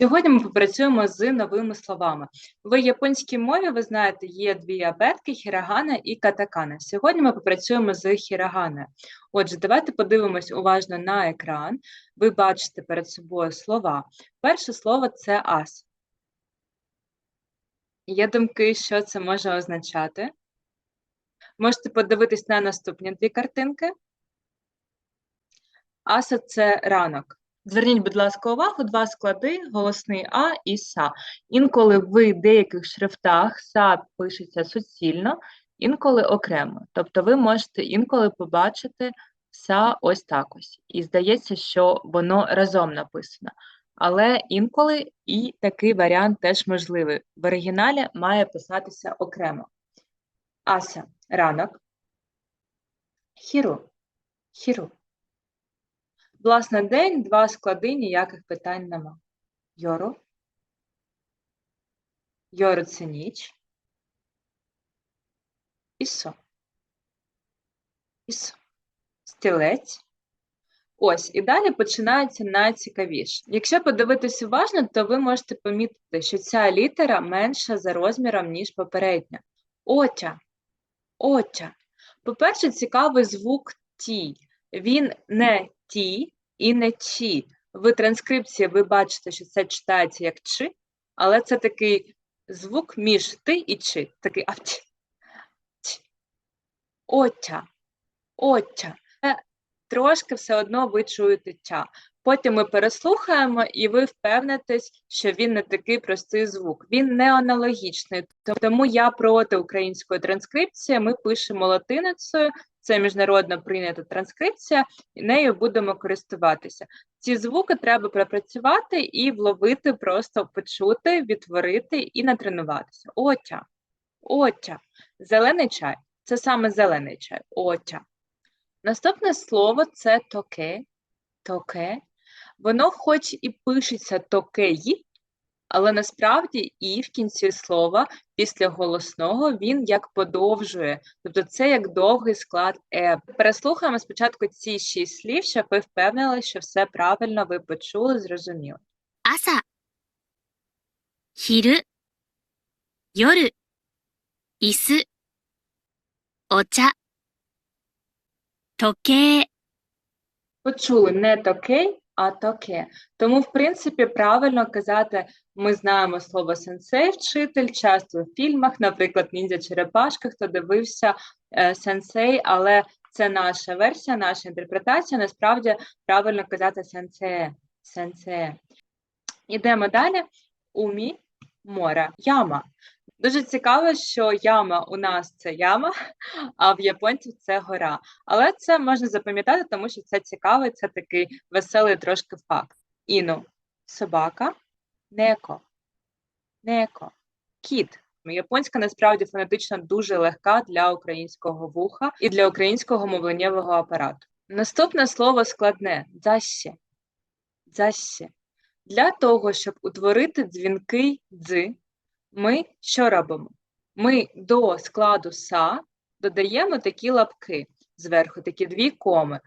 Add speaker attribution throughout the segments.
Speaker 1: Сьогодні ми попрацюємо з новими словами. В японській мові, ви знаєте, є дві абетки хірагана і катакана. Сьогодні ми попрацюємо з хіраганою. Отже, давайте подивимось уважно на екран. Ви бачите перед собою слова. Перше слово це ас. Є думки, що це може означати. Можете подивитись на наступні дві картинки. Аса це ранок. Зверніть, будь ласка, увагу, два склади, голосний А і СА. Інколи в деяких шрифтах СА пишеться суцільно, інколи окремо. Тобто ви можете інколи побачити СА ось так ось. І здається, що воно разом написано. Але інколи і такий варіант теж можливий. В оригіналі має писатися окремо. Аса ранок. Хіру. Хіру. Власне, день, два склади, ніяких питань нема. Йору. Йору це ніч. Ісо. Ісо. Стілець. Ось, і далі починається найцікавіше. Якщо подивитись уважно, то ви можете помітити, що ця літера менша за розміром, ніж попередня. Отя. Отя. По-перше, цікавий звук ті. Він не ті і не чі. В транскрипції ви бачите, що це читається як чи, але це такий звук між ти і чи. Такий авч. Отя. Отя. Трошки все одно ви чуєте тя. Потім ми переслухаємо, і ви впевнитесь, що він не такий простий звук. Він не аналогічний. Тому я проти української транскрипції. Ми пишемо латиницею, це міжнародно прийнята транскрипція, і нею будемо користуватися. Ці звуки треба пропрацювати і вловити, просто почути, відтворити і натренуватися. Отя, отя, зелений чай. Це саме зелений чай. Отя. Наступне слово це токе. Токе. Воно хоч і пишеться токеї, але насправді і в кінці слова після голосного він як подовжує, тобто це як довгий склад е. Переслухаємо спочатку ці шість слів, щоб ви впевнили, що все правильно ви почули, зрозуміли.
Speaker 2: Аса, хіру, йору, ісу, оча, токе.
Speaker 1: Почули не токей, а токе. Тому, в принципі, правильно казати, ми знаємо слово сенсей, вчитель, часто в фільмах, наприклад, Ніндзя Черепашка, хто дивився е, сенсей, але це наша версія, наша інтерпретація. Насправді правильно казати сенсеє. Сенсеє. Ідемо далі. Умі, море, яма. Дуже цікаво, що яма у нас це яма, а в японців це гора. Але це можна запам'ятати, тому що це цікавий, це такий веселий трошки факт. Іну собака, неко, неко, кіт. Ну, Японська насправді фонетично дуже легка для українського вуха і для українського мовленнєвого апарату. Наступне слово складне дзаще. Дзаще. Для того, щоб утворити дзвінкий дзи, ми що робимо? Ми до складу са додаємо такі лапки зверху, такі дві коми.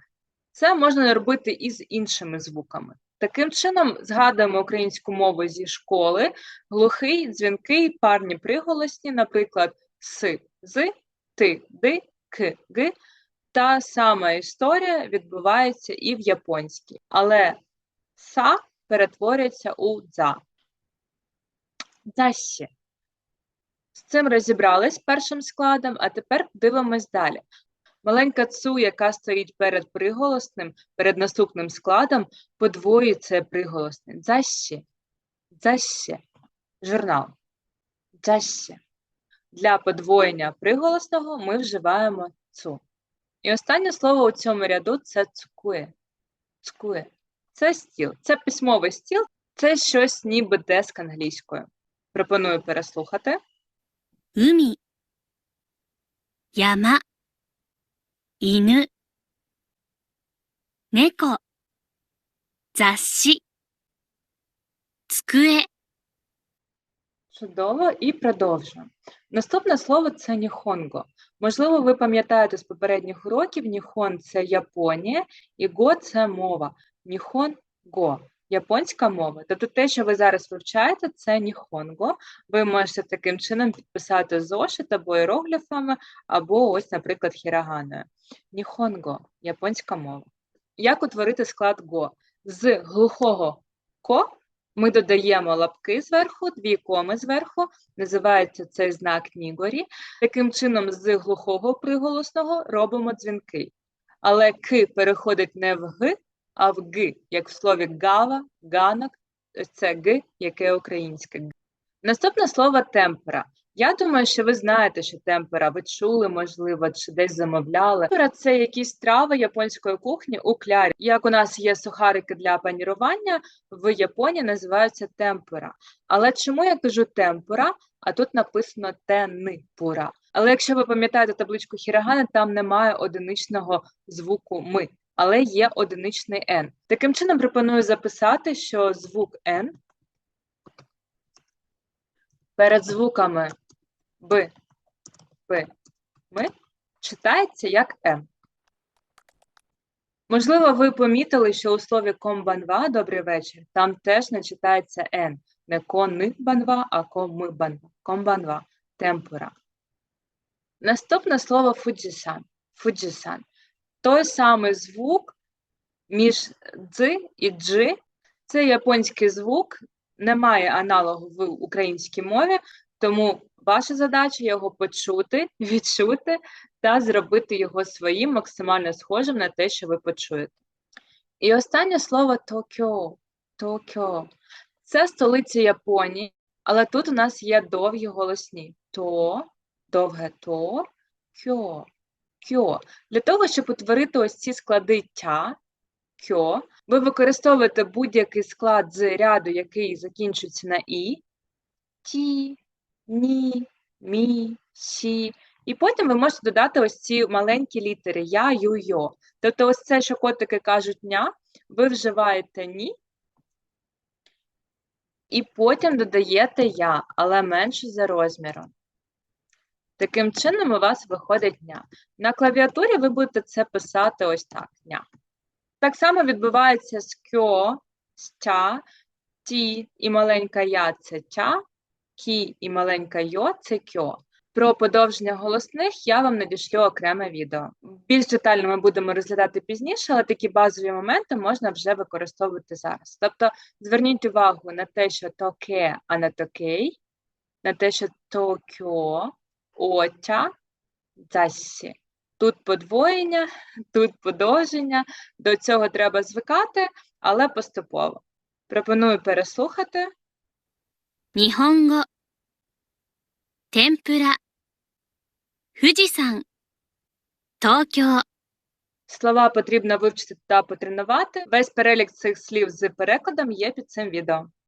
Speaker 1: Це можна робити і з іншими звуками. Таким чином, згадуємо українську мову зі школи, глухий, дзвінкий, парні приголосні, наприклад, с, з, ти, ди, к, г. Та сама історія відбувається і в японській, але са перетворюється у дза. Дзаще. З цим розібрались першим складом, а тепер дивимось далі. Маленька цу, яка стоїть перед приголосним, перед наступним складом, подвоює це приголосне. Дзаще. Дзаще. Журнал. Дзаще. Для подвоєння приголосного ми вживаємо цу. І останнє слово у цьому ряду це цукує. Цукує. Це стіл. Це письмовий стіл, це щось ніби деск англійською. Пропоную переслухати.
Speaker 2: 海、山、犬、猫、雑志、机、
Speaker 1: Чудово, і продовжуємо. Наступне слово це ніхонго. Можливо, ви пам'ятаєте з попередніх уроків, ніхон це Японія, і го це мова. Ніхон го. японська мова. Тобто те, що ви зараз вивчаєте, це ніхонго. Ви можете таким чином підписати зошит або іерогліфами, або ось, наприклад, хіраганою. Ніхонго японська мова. Як утворити склад го? З глухого ко ми додаємо лапки зверху, дві коми зверху, називається цей знак нігорі. Таким чином, з глухого приголосного робимо дзвінки. Але к переходить не в г, а в г, як в слові гава, ганок, це г, яке українське. г. Наступне слово темпера. Я думаю, що ви знаєте, що темпера ви чули, можливо, чи десь замовляли. Темпера – це якісь страви японської кухні у клярі. Як у нас є сухарики для панірування, в Японії називаються темпера. Але чому я кажу темпера, а тут написано тенипура? Але якщо ви пам'ятаєте табличку Хірагани, там немає одиничного звуку ми, але є одиничний Н. Таким чином пропоную записати, що звук Н перед звуками Б, П, М читається як М. Можливо, ви помітили, що у слові комбанва добрий вечір там теж не читається Н. Не кони банва, а коми банва. Комбанва, темпура. Наступне слово фуджісан. Фуджісан. Той самий звук між дз і джи. Це японський звук, немає аналогу в українській мові, тому ваша задача його почути, відчути та зробити його своїм максимально схожим на те, що ви почуєте. І останнє слово Токіо. Токіо. Це столиця Японії, але тут у нас є довгі голосні. То, довге то, кьо, кьо. Для того, щоб утворити ось ці склади тя, кьо, ви використовуєте будь-який склад з ряду, який закінчується на і, ті, ні, мі, сі. І потім ви можете додати ось ці маленькі літери я, ю, йо. Тобто, ось це, що котики кажуть ня, ви вживаєте ні, і потім додаєте я, але менше за розміром. Таким чином у вас виходить ня. На клавіатурі ви будете це писати ось так. Ня. Так само відбувається з кьо, з тя, ті і маленька я це тя, кі і маленька йо це кьо. Про подовження голосних я вам надішлю окреме відео. Більш детально ми будемо розглядати пізніше, але такі базові моменти можна вже використовувати зараз. Тобто зверніть увагу на те, що токе, а не токей, на те, що токьо, оця засі. Тут подвоєння, тут подовження. До цього треба звикати, але поступово. Пропоную переслухати.
Speaker 2: Ніхонго. Темпура. Фудзісан. Токіо.
Speaker 1: Слова потрібно вивчити та потренувати. Весь перелік цих слів з перекладом є під цим відео.